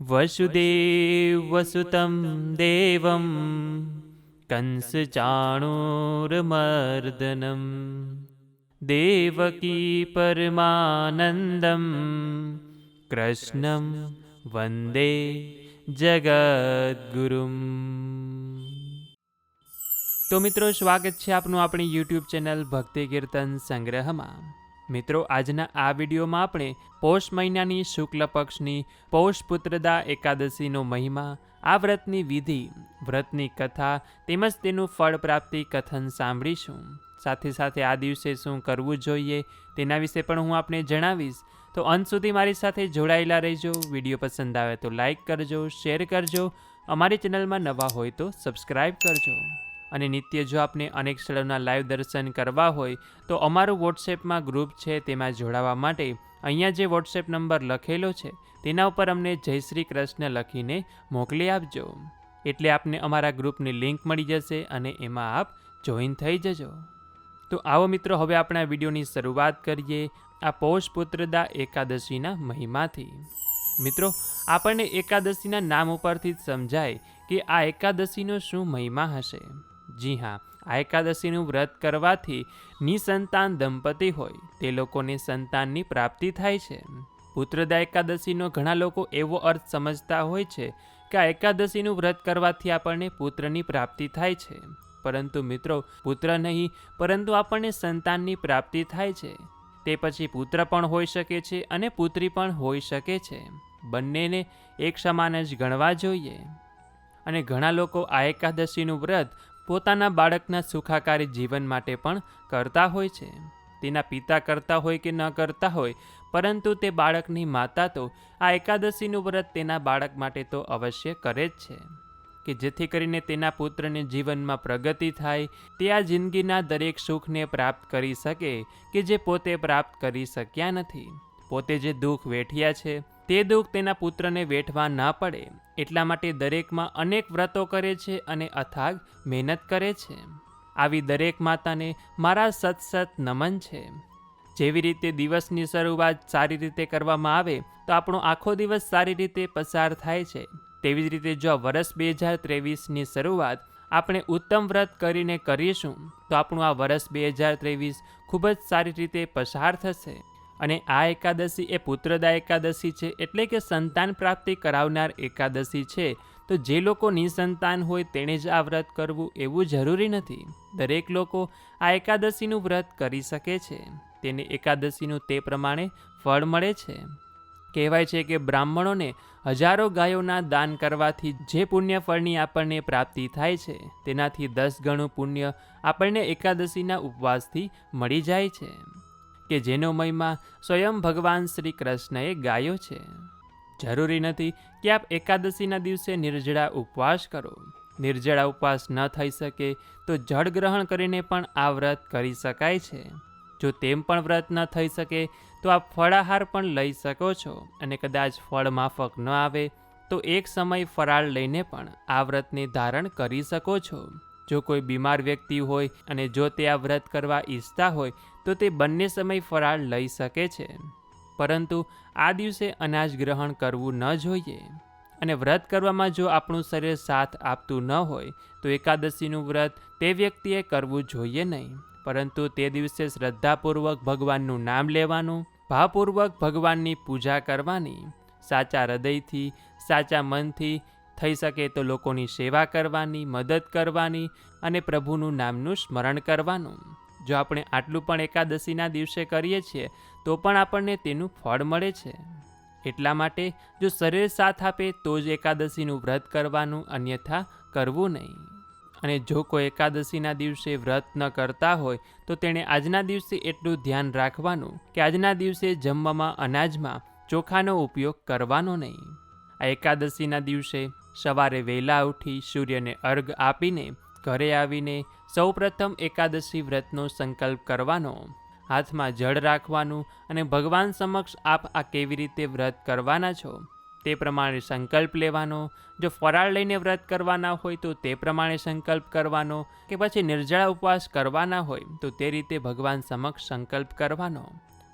વસુદેવસુतं કંસ કંસચાણૂરમર્દનમ દેવકી પરમાનંદમ કૃષ્ણમ વંદે જગદગુરુમ તો મિત્રો સ્વાગત છે આપનું આપણી યુટ્યુબ ચેનલ ભક્તિ કીર્તન સંગ્રહમાં મિત્રો, આજના આ વિડીયોમાં આપણે પૌષ મહિનાની શુક્લ પક્ષની પૌષ પુત્રદા એકાદશીનો મહિમા, આ વ્રતની વિધિ, વ્રતની કથા તેમજ તેનું ફળ પ્રાપ્તિ કથન સાંભળીશું. સાથે સાથે આ દિવસે શું કરવું જોઈએ તેના વિશે પણ હું આપને જણાવીશ. તો અંત સુધી મારી સાથે જોડાયેલા રહેજો, વીડિયો પસંદ આવે તો લાઈક કરજો, શેર કરજો, અમારી ચેનલમાં નવા હોય તો સબસ્ક્રાઈબ કરજો. અને નિત્ય જો આપને અનેક સ્થળોના લાઈવ દર્શન કરવા હોય, તો અમારું વોટ્સએપમાં ગ્રુપ છે તેમાં જોડાવા માટે. અહીંયા જે વોટ્સએપ નંબર લખેલો છે, તેના ઉપર અમને જય શ્રી કૃષ્ણ લખીને મોકલી આપજો. એટલે આપને અમારા ગ્રુપની લિંક મળી જશે અને એમાં આપ જોઈન થઈ જજો. તો આવો મિત્રો, હવે આપણા વિડીયોની શરૂઆત કરીએ આ પૌષ પુત્રદા એકાદશીના મહિમાથી. મિત્રો, આપણને એકાદશીના નામ ઉપરથી જ સમજાય કે આ એકાદશીનો શું મહિમા હશે. જી હા, આ એકાદશીનું વ્રત કરવાથી નિસંતાન દંપતી હોય, તે લોકોને સંતાનની પ્રાપ્તિ થાય છે. પુત્રદા એકાદશીનો ઘણા લોકો એવો અર્થ સમજતા હોય છે કે આ એકાદશીનું વ્રત કરવાથી આપણને પુત્રની પ્રાપ્તિ થાય છે. પરંતુ મિત્રો, પુત્ર નહીં, પરંતુ આપણને સંતાનની પ્રાપ્તિ થાય છે. તે પછી પુત્ર પણ હોઈ શકે છે અને પુત્રી પણ હોઈ શકે છે. બંનેને એક સમાન જ ગણવા જોઈએ. અને ઘણા લોકો આ એકાદશીનું વ્રત પોતાના બાળકના સુખાકારી જીવન માટે પણ કરતા હોય છે. તેના પિતા કરતા હોય કે ન કરતા હોય, પરંતુ તે બાળકની માતા તો આ એકાદશીનું વ્રત તેના બાળક માટે તો અવશ્ય કરે જ છે. કે જેથી કરીને તેના પુત્રને જીવનમાં પ્રગતિ થાય, તે આ જિંદગીના દરેક સુખને પ્રાપ્ત કરી શકે, કે જે પોતે પ્રાપ્ત કરી શક્યા નથી. પોતે જે દુઃખ વેઠ્યા છે તે દુઃખ તેના પુત્રને વેઠવા ના પડે, એટલા માટે દરેકમાં અનેક વ્રતો કરે છે અને અથાગ મહેનત કરે છે. આવી દરેક માતાને મારા સત સત નમન છે. જેવી રીતે દિવસની શરૂઆત સારી રીતે કરવામાં આવે, તો આપણો આખો દિવસ સારી રીતે પસાર થાય છે. તેવી જ રીતે જો વર્ષ બે હજાર ત્રેવીસની શરૂઆત આપણે ઉત્તમ વ્રત કરીને કરીશું, તો આપણું આ વર્ષ બે હજાર ત્રેવીસ ખૂબ જ સારી રીતે પસાર થશે. અને આ એકાદશી એ પુત્રદા એકાદશી છે એટલે કે સંતાન પ્રાપ્તિ કરાવનાર એકાદશી છે. તો જે લોકો નિસંતાન હોય તેણે જ આ વ્રત કરવું એવું જરૂરી નથી. દરેક લોકો આ એકાદશીનું વ્રત કરી શકે છે. તેને એકાદશીનું તે પ્રમાણે ફળ મળે છે. કહેવાય છે કે બ્રાહ્મણોને હજારો ગાયોના દાન કરવાથી જે પુણ્ય ફળની આપણને પ્રાપ્તિ થાય છે, તેનાથી દસ ગણું પુણ્ય આપણને એકાદશીના ઉપવાસથી મળી જાય છે. કે જેનો મહિમા સ્વયં ભગવાન શ્રી કૃષ્ણએ ગાયો છે. જરૂરી નથી કે આપ એકાદશીના દિવસે નિર્જળા ઉપવાસ કરો. નિર્જળા ઉપવાસ ન થઈ શકે તો જળ ગ્રહણ કરીને પણ આ વ્રત કરી શકાય છે. જો તેમ પણ વ્રત ન થઈ શકે તો આપ ફળાહાર પણ લઈ શકો છો અને કદાચ ફળ માફક ન આવે તો એક સમય ફરાળ લઈને પણ આ વ્રતને ધારણ કરી શકો છો. જો કોઈ બીમાર વ્યક્તિ હોય અને જો તે આ વ્રત કરવા ઈચ્છતા હોય, તો તે બંને સમય ફરાળ લઈ શકે છે. પરંતુ આ દિવસે અનાજ ગ્રહણ કરવું ન જોઈએ. અને વ્રત કરવામાં જો આપણું શરીર સાથ આપતું ન હોય, તો એકાદશીનું વ્રત તે વ્યક્તિએ કરવું જોઈએ નહીં. પરંતુ તે દિવસે શ્રદ્ધાપૂર્વક ભગવાનનું નામ લેવાનું, ભાવપૂર્વક ભગવાનની પૂજા કરવાની, સાચા હૃદયથી, સાચા મનથી થઈ શકે તો લોકોની સેવા કરવાની, મદદ કરવાની અને પ્રભુનું નામનું સ્મરણ કરવાનું. જો આપણે આટલું પણ એકાદશીના દિવસે કરીએ છીએ, તો પણ આપણને તેનું ફળ મળે છે. એટલા માટે જો શરીર સાથ આપે, તો જ એકાદશીનું વ્રત કરવાનું અન્યથા કરવું નહીં. અને જો કોઈ એકાદશીના દિવસે વ્રત ન કરતા હોય, તો તેણે આજના દિવસે એટલું ધ્યાન રાખવાનું કે આજના દિવસે જમવામાં અનાજમાં ચોખાનો ઉપયોગ કરવાનો નહીં. આ એકાદશીના દિવસે સવારે વહેલા ઉઠી સૂર્યને અર્ઘ આપીને ઘરે આવીને સૌપ્રથમ એકાદશી વ્રતનો સંકલ્પ કરવાનો. હાથમાં જળ રાખવાનું અને ભગવાન સમક્ષ આપ આ કેવી રીતે વ્રત કરવાના છો તે પ્રમાણે સંકલ્પ લેવાનો. જો ફરાળ લઈને વ્રત કરવાના હોય તો તે પ્રમાણે સંકલ્પ કરવાનો કે પછી નિર્જળા ઉપવાસ કરવાના હોય તો તે રીતે ભગવાન સમક્ષ સંકલ્પ કરવાનો.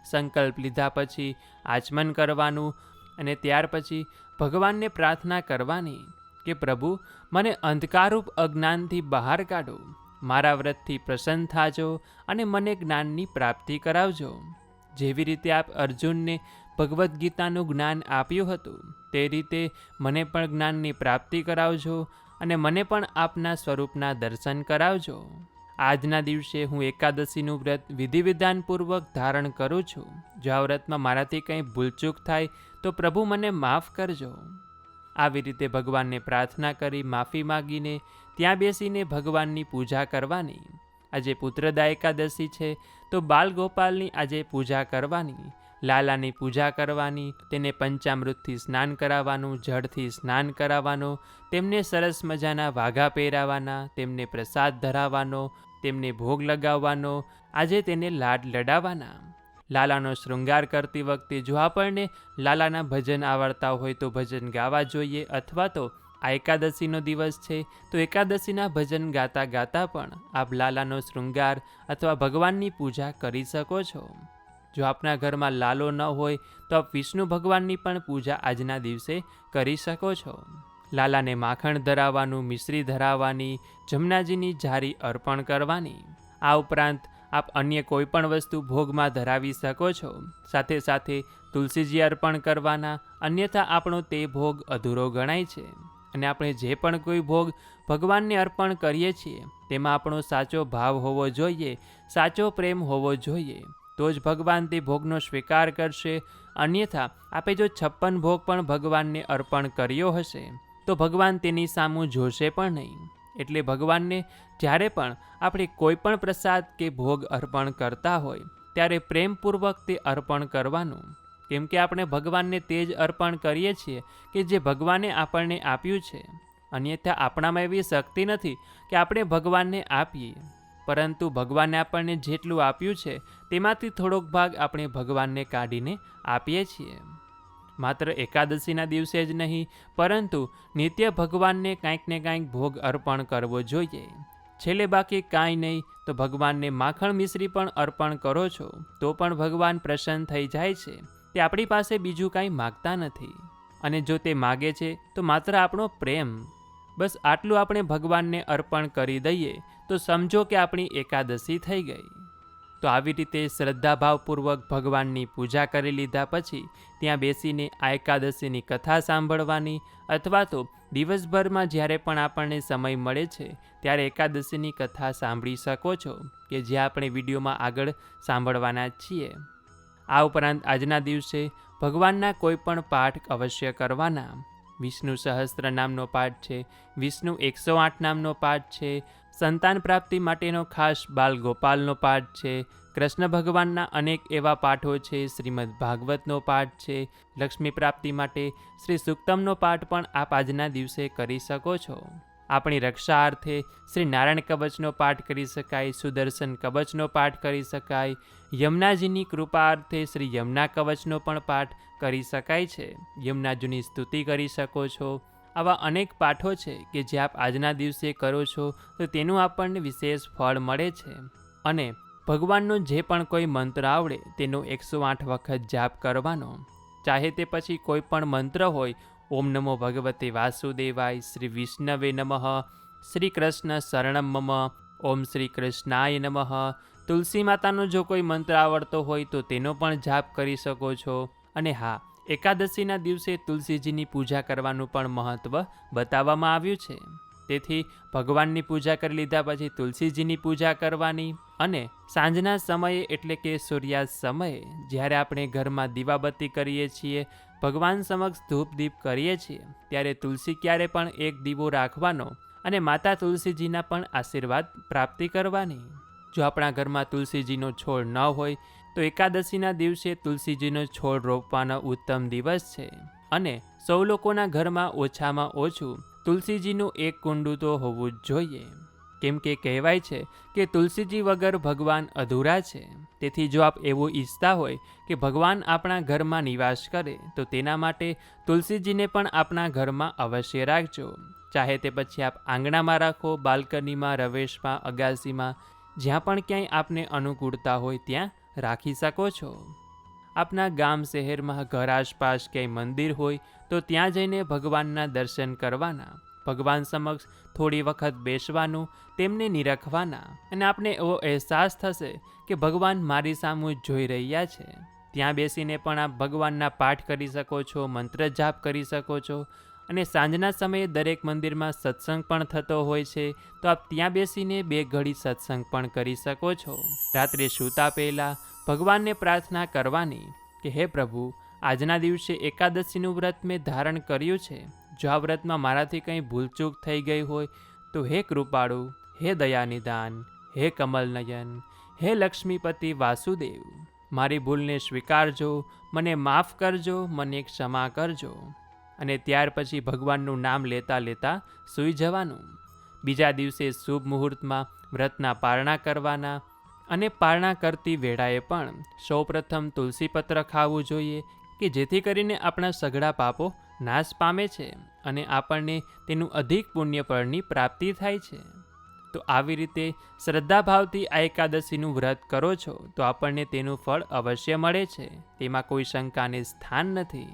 સંકલ્પ લીધા પછી આચમન કરવાનું અને ત્યાર પછી ભગવાનને પ્રાર્થના કરવાની કે પ્રભુ, મને અંધકારરૂપ અજ્ઞાનથી બહાર કાઢો, મારા વ્રતથી પ્રસન્ન થાજો અને મને જ્ઞાનની પ્રાપ્તિ કરાવજો. જેવી રીતે આપ અર્જુનને ભગવદ્ ગીતાનું જ્ઞાન આપ્યું હતું, તે રીતે મને પણ જ્ઞાનની પ્રાપ્તિ કરાવજો અને મને પણ આપના સ્વરૂપના દર્શન કરાવજો. આજના દિવસે હું એકાદશીનું વ્રત વિધિ વિધાનપૂર્વક ધારણ કરું છું. જો આ વ્રતમાં મારાથી કંઈ ભૂલચૂક થાય તો પ્રભુ મને માફ કરજો. આવી રીતે ભગવાનને પ્રાર્થના કરી માફી માગીને ત્યાં બેસીને ભગવાનની પૂજા કરવાની. આજે પુત્રદા એકાદશી છે, તો બાલગોપાલની આજે પૂજા કરવાની. લાલાની પૂજા કરવાની, તેને પંચામૃતથી સ્નાન કરાવવાનું, જળથી સ્નાન કરાવવાનું, તેમને સરસ મજાના વાઘા પહેરાવાના, તેમને પ્રસાદ ધરાવવાનો, તેમને ભોગ લગાવવાનો, આજે તેને લાડ લડાવવાના. લાલાનો શૃંગાર કરતી વખતે જો આપણને લાલાના ભજન આવડતા હોય તો ભજન ગાવા જોઈએ અથવા તો આ એકાદશીનો દિવસ છે તો એકાદશીના ભજન ગાતા ગાતા પણ આપ લાલાનો શૃંગાર અથવા ભગવાનની પૂજા કરી શકો છો. જો આપના ઘરમાં લાલો ન હોય તો આપ વિષ્ણુ ભગવાનની પણ પૂજા આજના દિવસે કરી શકો છો. લાલાને માખણ ધરાવવાનું, મિશ્રી ધરાવવાની, જમનાજીની જારી અર્પણ કરવાની. આ ઉપરાંત આપ અન્ય કોઈ પણ વસ્તુ ભોગમાં ધરાવી શકો છો. સાથે સાથે તુલસીજી અર્પણ કરવાના અન્યથા આપણો તે ભોગ અધૂરો ગણાય છે. અને આપણે જે પણ કોઈ ભોગ ભગવાનને અર્પણ કરીએ છીએ, તેમાં આપણો સાચો ભાવ હોવો જોઈએ, સાચો પ્રેમ હોવો જોઈએ. તો જ ભગવાન તે ભોગનો સ્વીકાર કરશે. અન્યથા, આપે જો છપ્પન ભોગ પણ ભગવાનને અર્પણ કર્યો હશે, તો ભગવાન તેની સામું જોશે પણ નહીં. એટલે ભગવાનને જ્યારે પણ આપણે કોઈ પણ પ્રસાદ કે ભોગ અર્પણ કરતા હોય, ત્યારે પ્રેમપૂર્વક તે અર્પણ કરવાનું. કેમ કે આપણે ભગવાનને તે જ અર્પણ કરીએ છીએ કે જે ભગવાને આપણને આપ્યું છે. અન્યથા આપણામાં એવી શક્તિ નથી કે આપણે ભગવાનને આપીએ. પરંતુ ભગવાને આપણને જેટલું આપ્યું છે, તેમાંથી થોડોક ભાગ આપણે ભગવાનને કાઢીને આપીએ છીએ. માત્ર એકાદશીના દિવસે જ નહીં, પરંતુ નિત્ય ભગવાનને કાંઈક ને કાંઈક ભોગ અર્પણ કરવો જોઈએ. છેલ્લે બાકી કાંઈ નહીં, તો ભગવાનને માખણ મિશ્રી પણ અર્પણ કરો છો, તો પણ ભગવાન પ્રસન્ન થઈ જાય છે. તે આપણી પાસે બીજું કાંઈ માગતા નથી. અને જો તે માગે છે, તો માત્ર આપણો પ્રેમ. બસ આટલું આપણે ભગવાનને અર્પણ કરી દઈએ, તો સમજો કે આપણી એકાદશી થઈ ગઈ. તો આવી રીતે શ્રદ્ધાભાવપૂર્વક ભગવાનની પૂજા કરી લીધા પછી ત્યાં બેસીને આ એકાદશીની કથા સાંભળવાની અથવા તો દિવસભરમાં જ્યારે પણ આપણને સમય મળે છે, ત્યારે એકાદશીની કથા સાંભળી શકો છો, કે જે આપણે વિડીયોમાં આગળ સાંભળવાના છીએ. આ ઉપરાંત આજના દિવસે ભગવાનના કોઈ પણ પાઠ અવશ્ય કરવાના. વિષ્ણુ સહસ્ત્ર નામનો પાઠ છે, વિષ્ણુ એકસો આઠ નામનો પાઠ છે સંતાન પ્રાપ્તિ માટેનો ખાસ બાલ ગોપાલનો પાઠ છે. કૃષ્ણ ભગવાનના અનેક એવા પાઠો છે. શ્રીમદ ભાગવતનો પાઠ છે. લક્ષ્મી પ્રાપ્તિ માટે શ્રી સુક્તમનો પાઠ પણ આપ આજના દિવસે કરી શકો છો. આપણી રક્ષા અર્થે શ્રી નારાયણ કવચનો પાઠ કરી શકાય, સુદર્શન કવચનો પાઠ કરી શકાય, યમુનાજીની કૃપા અર્થે શ્રી યમુના કવચનો પણ પાઠ કરી શકાય છે. યમુનાજીની સ્તુતિ કરી શકો છો. આવા અનેક પાઠો છે કે જે આપ આજના દિવસે કરો છો, તો તેનું આપણને વિશેષ ફળ મળે છે. અને ભગવાનનો જે પણ કોઈ મંત્ર આવડે, તેનો એકસો આઠ વખત જાપ કરવાનો. ચાહે તે પછી કોઈ પણ મંત્ર હોય, ઓમ નમો ભગવતે વાસુદેવાય, શ્રી વિષ્ણવે નમઃ, શ્રી કૃષ્ણ શરણમ મમ, ઓમ શ્રી કૃષ્ણાય નમઃ. તુલસી માતાનો જો કોઈ મંત્ર આવડતો હોય, તો તેનો પણ જાપ કરી શકો છો. અને હા એકાદશીના દિવસે તુલસીજીની પૂજા કરવાનું પણ મહત્ત્વ બતાવવામાં આવ્યું છે. તેથી ભગવાનની પૂજા કરી લીધા પછી તુલસીજીની પૂજા કરવાની અને સાંજના સમયે એટલે કે સૂર્યાસ્ત સમયે જ્યારે આપણે ઘરમાં દીવાબત્તી કરીએ છીએ, ભગવાન સમક્ષ ધૂપ દીપ કરીએ છીએ, ત્યારે તુલસી ક્યારે પણ એક દીવો રાખવાનો અને માતા તુલસીજીના પણ આશીર્વાદ પ્રાપ્તિ કરવાની. જો આપણા ઘરમાં તુલસીજીનો છોડ ન હોય તો એકાદશીના દિવસે તુલસીજીનો છોડ રોપવાનો ઉત્તમ દિવસ છે. અને સૌ લોકોના ઘરમાં ઓછામાં ઓછું તુલસીજીનું એક કુંડું તો હોવું જ જોઈએ. કેમ કે કહેવાય છે કે તુલસીજી વગર ભગવાન અધૂરા છે. તેથી જો આપ એવું ઈચ્છતા હોય કે ભગવાન આપણા ઘરમાં નિવાસ કરે, તો તેના માટે તુલસીજીને પણ આપણા ઘરમાં અવશ્ય રાખજો. ચાહે તે પછી આપ આંગણામાં રાખો, બાલ્કનીમાં, રવેશમાં, અગાસીમાં, જ્યાં પણ ક્યાંય આપને અનુકૂળતા હોય ત્યાં રાખી શકો છો. આપના ગામ શહેરમાં ઘર આસપાસ ક્યાંય મંદિર હોય, તો ત્યાં જઈને ભગવાનના દર્શન કરવાના. ભગવાન સમક્ષ થોડી વખત બેસવાનું, તેમને નિરખવાના, અને આપને એવો અહેસાસ થશે કે ભગવાન મારી સામું જોઈ રહ્યા છે. ત્યાં બેસીને પણ આપ ભગવાનના પાઠ કરી શકો છો, મંત્ર જાપ કરી શકો છો અને સાંજના સમયે દરેક મંદિરમાં સત્સંગ પણ થતો હોય છે, તો આપ ત્યાં બેસીને બે ઘડી સત્સંગ પણ કરી શકો છો. રાત્રે સૂતા પહેલાં ભગવાનને પ્રાર્થના કરવાની કે, હે પ્રભુ, આજના દિવસે એકાદશીનું વ્રત મેં ધારણ કર્યું છે. જો આ વ્રતમાં મારાથી કંઈ ભૂલચૂક થઈ ગઈ હોય, તો હે કૃપાળુ, હે દયાનિદાન, હે કમલનયન, હે લક્ષ્મીપતિ વાસુદેવ. મારી ભૂલને સ્વીકારજો, મને માફ કરજો, મને ક્ષમા કરજો. અને ત્યાર પછી ભગવાનનું નામ લેતા લેતા સૂઈ જવાનું. બીજા દિવસે શુભ મુહૂર્તમાં વ્રતના પારણા કરવાના અને પારણા કરતી વેળાએ પણ સૌપ્રથમ તુલસીપત્ર ખાવું જોઈએ કે જેથી કરીને આપણા સઘળા પાપો નાશ પામે છે અને આપણને તેનું અધિક પુણ્યફળની પ્રાપ્તિ થાય છે. તો આવી રીતે શ્રદ્ધાભાવથી આ એકાદશીનું વ્રત કરો છો તો આપણને તેનું ફળ અવશ્ય મળે છે. તેમાં કોઈ શંકાને સ્થાન નથી.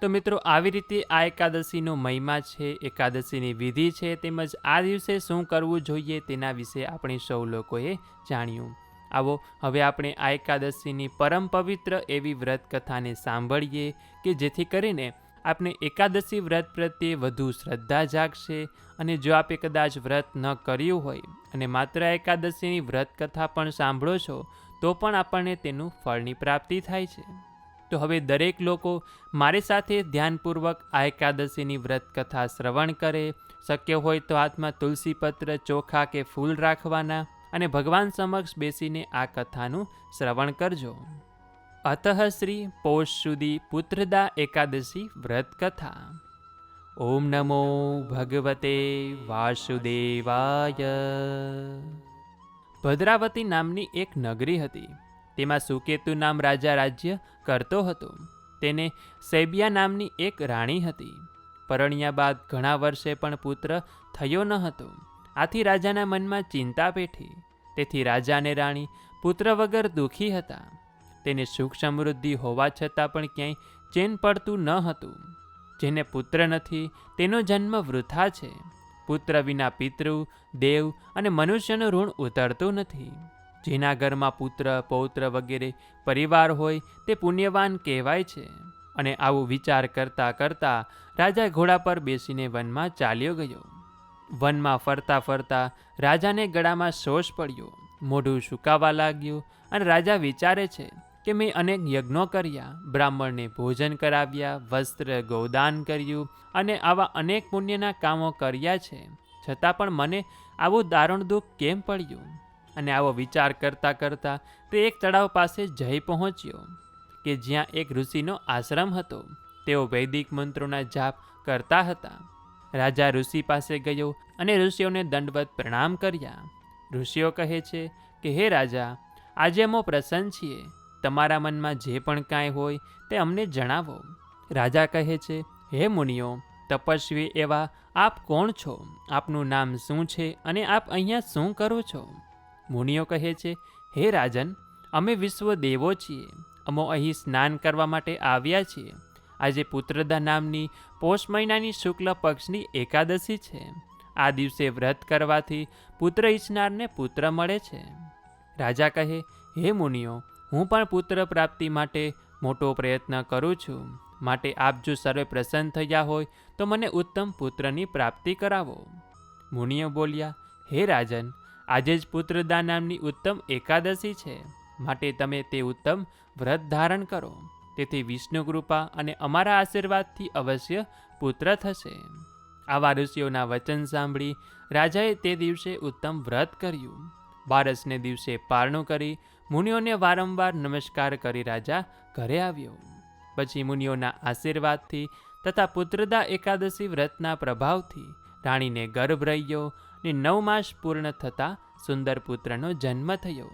તો મિત્રો, આવી રીતે આ એકાદશીનો મહિમા છે, એકાદશીની વિધિ છે, તેમજ આ દિવસે શું કરવું જોઈએ તેના વિશે આપણે સૌ લોકોએ જાણ્યું. આવો, હવે આપણે આ એકાદશીની પરમ પવિત્ર એવી વ્રત કથાને સાંભળીએ કે જેથી કરીને આપણે એકાદશી વ્રત પ્રત્યે વધુ શ્રદ્ધા જાગશે અને જો આપે કદાચ વ્રત ન કર્યું હોય અને માત્ર એકાદશીની વ્રત કથા પણ સાંભળો છો, તો પણ આપણને તેનું ફળની પ્રાપ્તિ થાય છે. તો હવે દરેક લોકો મારી સાથે ધ્યાનપૂર્વક આ એકાદશીની વ્રત કથા શ્રવણ કરે. શક્ય હોય તો હાથમાં તુલસીપત્ર ચોખા કે ફૂલ રાખવાના અને ભગવાન સમક્ષ બેસીને આ કથાનું શ્રવણ કરજો. અતઃ શ્રી પૌષ સુધી પુત્રદા એકાદશી વ્રત કથા. ઓમ નમો ભગવતે વાસુદેવાય. ભદ્રાવતી નામની એક નગરી હતી. તેમાં સુકેતુ નામ રાજા રાજ્ય કરતો હતો. તેને સૈબિયા નામની એક રાણી હતી. પરણ્યા બાદ ઘણા વર્ષે પણ પુત્ર થયો ન હતો. આથી રાજાના મનમાં ચિંતા પેઠી. તેથી રાજા અને રાણી પુત્ર વગર દુઃખી હતા. તેને સુખ સમૃદ્ધિ હોવા છતાં પણ ક્યાંય ચેન પડતું ન હતું. જેને પુત્ર નથી, તેનો જન્મ વૃથા છે. પુત્ર વિના પિતૃ, દેવ અને મનુષ્યનું ઋણ ઉતરતું નથી. જેના ઘરમાં પુત્ર, પૌત્ર વગેરે પરિવાર હોય તે પુણ્યવાન કહેવાય છે. અને આવું વિચાર કરતા કરતાં રાજા ઘોડા પર બેસીને વનમાં ચાલ્યો ગયો. વનમાં ફરતા ફરતા રાજાને ગળામાં શોષ પડ્યો. મોઢું સુકાવા લાગ્યું અને રાજા વિચારે છે કે મેં અનેક યજ્ઞો કર્યા. બ્રાહ્મણને ભોજન કરાવ્યા, વસ્ત્ર, ગૌદાન કર્યું અને આવા અનેક પુણ્યના કામો કર્યા છે. છતાં પણ મને આવું દારૂણ દુઃખ કેમ પડ્યું? અને આવો વિચાર કરતાં કરતાં તે એક તળાવ પાસે જઈ પહોંચ્યો, કે જ્યાં એક ઋષિનો આશ્રમ હતો. તેઓ વૈદિક મંત્રોના જાપ કરતા હતા. રાજા ઋષિ પાસે ગયો અને ઋષિઓને દંડવત પ્રણામ કર્યા. ઋષિઓ કહે છે કે, હે રાજા, આજે અમે પ્રસન્ન છીએ. તમારા મનમાં જે પણ કાંઈ હોય તે અમને જણાવો. રાજા કહે છે, હે મુનિઓ, તપસ્વી એવા આપ કોણ છો? આપનું નામ શું છે અને આપ અહીંયા શું કરો છો? મુનિઓ કહે છે, હે રાજન, અમે વિશ્વ દેવો છીએ. અમો અહીં સ્નાન કરવા માટે આવ્યા છીએ. આજે પુત્રદા નામની પોષ મહિનાની શુક્લ પક્ષની એકાદશી છે. આ દિવસે વ્રત કરવાથી પુત્ર ઈચ્છનારને પુત્ર મળે છે. રાજા કહે, હે મુનિઓ, હું પણ પુત્ર પ્રાપ્તિ માટે મોટો પ્રયત્ન કરું છું. માટે આપ જો સર્વે પ્રસન્ન થયા હોય, તો મને ઉત્તમ પુત્રની પ્રાપ્તિ કરાવો. મુનિઓ બોલ્યા, હે રાજન આજે જ પુત્રદા નામની ઉત્તમ એકાદશી છે. માટે તમે તે ઉત્તમ વ્રત ધારણ કરો. તેથી વિષ્ણુ કૃપા અને અમારા આશીર્વાદથી અવશ્ય પુત્ર થશે. આવા ઋષિઓના વચન સાંભળી રાજાએ તે દિવસે ઉત્તમ વ્રત કર્યું. બારસને દિવસે પારણું કરી મુનિઓને વારંવાર નમસ્કાર કરી રાજા ઘરે આવ્યો. પછી મુનિઓના આશીર્વાદથી તથા પુત્રદા એકાદશી વ્રતના પ્રભાવથી રાણીને ગર્ભ રહ્યો ને નવ માસ પૂર્ણ થતાં સુંદર પુત્રનો જન્મ થયો,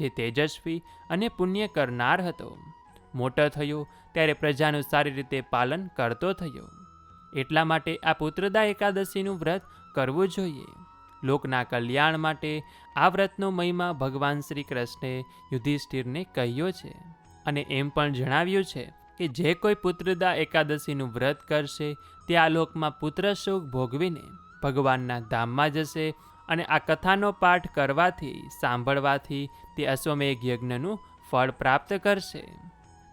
જે તેજસ્વી અને પુણ્ય કરનાર હતો. મોટો થયો ત્યારે પ્રજાનું સારી રીતે પાલન કરતો થયો. એટલા માટે આ પુત્રદા એકાદશીનું વ્રત કરવું જોઈએ. લોકના કલ્યાણ માટે આ વ્રતનો મહિમા ભગવાન શ્રી કૃષ્ણે યુધિષ્ઠિરને કહ્યો છે અને એમ પણ જણાવ્યું છે કે જે કોઈ પુત્રદા એકાદશીનું વ્રત કરશે તે આ લોકમાં પુત્ર સુખ ભોગવીને ભગવાનના ધામમાં જશે અને આ કથાનો પાઠ કરવાથી, સાંભળવાથી તે અશ્વમેઘ યજ્ઞનું ફળ પ્રાપ્ત કરશે.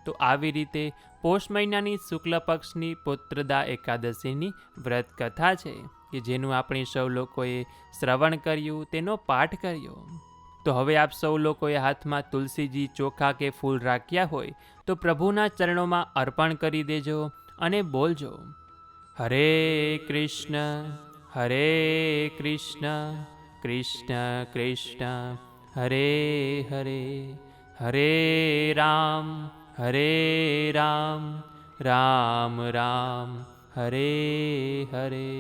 તો આવી રીતે પોષ મહિનાની શુક્લ પક્ષની પુત્રદા એકાદશીની વ્રત કથા છે, કે જેનું આપણે સૌ લોકોએ શ્રવણ કર્યું, તેનો પાઠ કર્યો. તો હવે આપ સૌ લોકોએ હાથમાં તુલસીજી ચોખા કે ફૂલ રાખ્યા હોય, તો પ્રભુના ચરણોમાં અર્પણ કરી દેજો અને બોલજો, હરે કૃષ્ણ. હરે કૃષ્ણ કૃષ્ણ કૃષ્ણ હરે હરે હરે રામ હરે રામ રામ રામ હરે હરે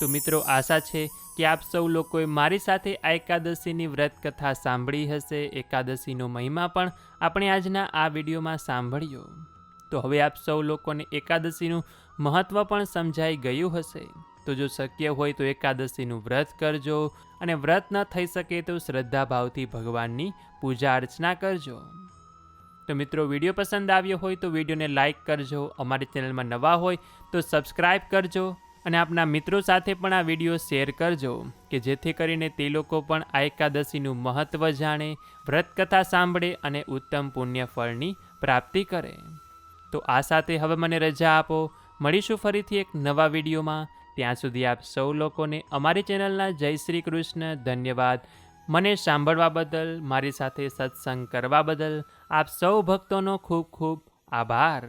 તો મિત્રો આશા છે કે આપ સૌ લોકોએ મારી સાથે આ એકાદશીની વ્રત કથા સાંભળી હશે. એકાદશીનો મહિમા પણ આપણે આજના આ વિડીયોમાં સાંભળ્યો. તો હવે આપ સૌ લોકોને એકાદશીનું મહત્ત્વ પણ સમજાઈ ગયું હશે. તો જો શક્ય હોય તો એકાદશીનું વ્રત કરજો અને વ્રત ન થઈ શકે તો શ્રદ્ધાભાવથી ભગવાનની પૂજા અર્ચના કરજો. તો મિત્રો, વીડિયો પસંદ આવ્યો હોય તો વિડીયોને લાઇક કરજો, અમારી ચેનલમાં નવા હોય તો સબસ્ક્રાઈબ કરજો અને આપના મિત્રો સાથે પણ આ વીડિયો શેર કરજો કે જેથી કરીને તે લોકો પણ આ એકાદશીનું મહત્ત્વ જાણે વ્રતકથા સાંભળે અને ઉત્તમ પુણ્ય ફળની પ્રાપ્તિ કરે. તો આ સાથે હવે મને રજા આપો. મળીશું ફરીથી એક નવા વિડીયોમાં. ત્યાં સુધી આપ સૌ લોકોને અમારી ચેનલના જય શ્રી કૃષ્ણ ધન્યવાદ. મને સાંભળવા બદલ, મારી સાથે સત્સંગ કરવા બદલ આપ સૌ ભક્તોનો ખૂબ ખૂબ આભાર.